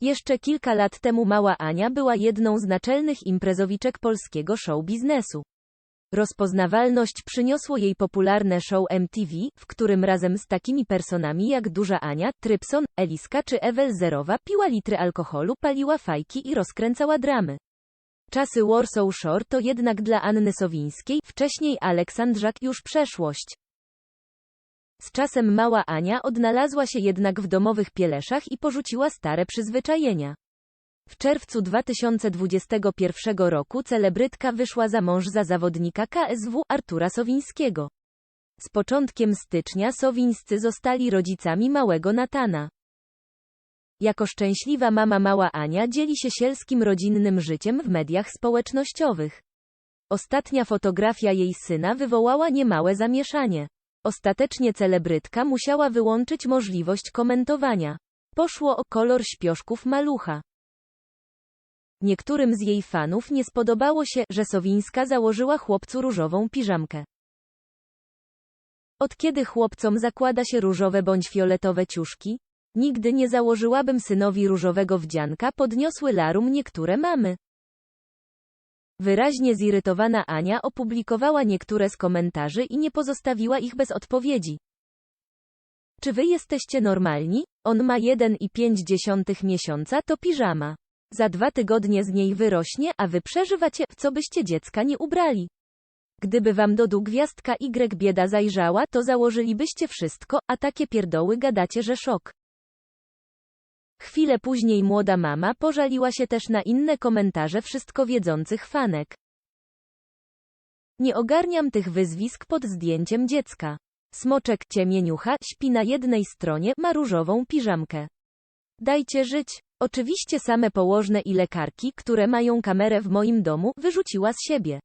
Jeszcze kilka lat temu mała Ania była jedną z naczelnych imprezowiczek polskiego show biznesu. Rozpoznawalność przyniosło jej popularne show MTV, w którym razem z takimi personami jak Duża Ania, Trypson, Eliska czy Ewel Zerowa piła litry alkoholu, paliła fajki i rozkręcała dramy. Czasy Warsaw Shore to jednak dla Anny Sowińskiej, wcześniej Aleksandrzak, już przeszłość. Z czasem mała Ania odnalazła się jednak w domowych pieleszach i porzuciła stare przyzwyczajenia. W czerwcu 2021 roku celebrytka wyszła za mąż za zawodnika KSW Artura Sowińskiego. Z początkiem stycznia Sowińscy zostali rodzicami małego Natana. Jako szczęśliwa mama mała Ania dzieli się sielskim rodzinnym życiem w mediach społecznościowych. Ostatnia fotografia jej syna wywołała niemałe zamieszanie. Ostatecznie celebrytka musiała wyłączyć możliwość komentowania. Poszło o kolor śpioszków malucha. Niektórym z jej fanów nie spodobało się, że Sowińska założyła chłopcu różową piżamkę. Od kiedy chłopcom zakłada się różowe bądź fioletowe ciuszki? Nigdy nie założyłabym synowi różowego wdzianka, podniosły larum niektóre mamy. Wyraźnie zirytowana Ania opublikowała niektóre z komentarzy i nie pozostawiła ich bez odpowiedzi. Czy wy jesteście normalni? On ma 1,5 miesiąca, to piżama. Za dwa tygodnie z niej wyrośnie, a wy przeżywacie, w co byście dziecka nie ubrali. Gdyby wam do du gwiazdka Y bieda zajrzała, to założylibyście wszystko, a takie pierdoły gadacie, że szok. Chwilę później młoda mama pożaliła się też na inne komentarze wszystko wiedzących fanek. Nie ogarniam tych wyzwisk pod zdjęciem dziecka. Smoczek ciemieniucha śpi na jednej stronie, ma różową piżamkę. Dajcie żyć. Oczywiście same położne i lekarki, które mają kamerę w moim domu, wyrzuciła z siebie.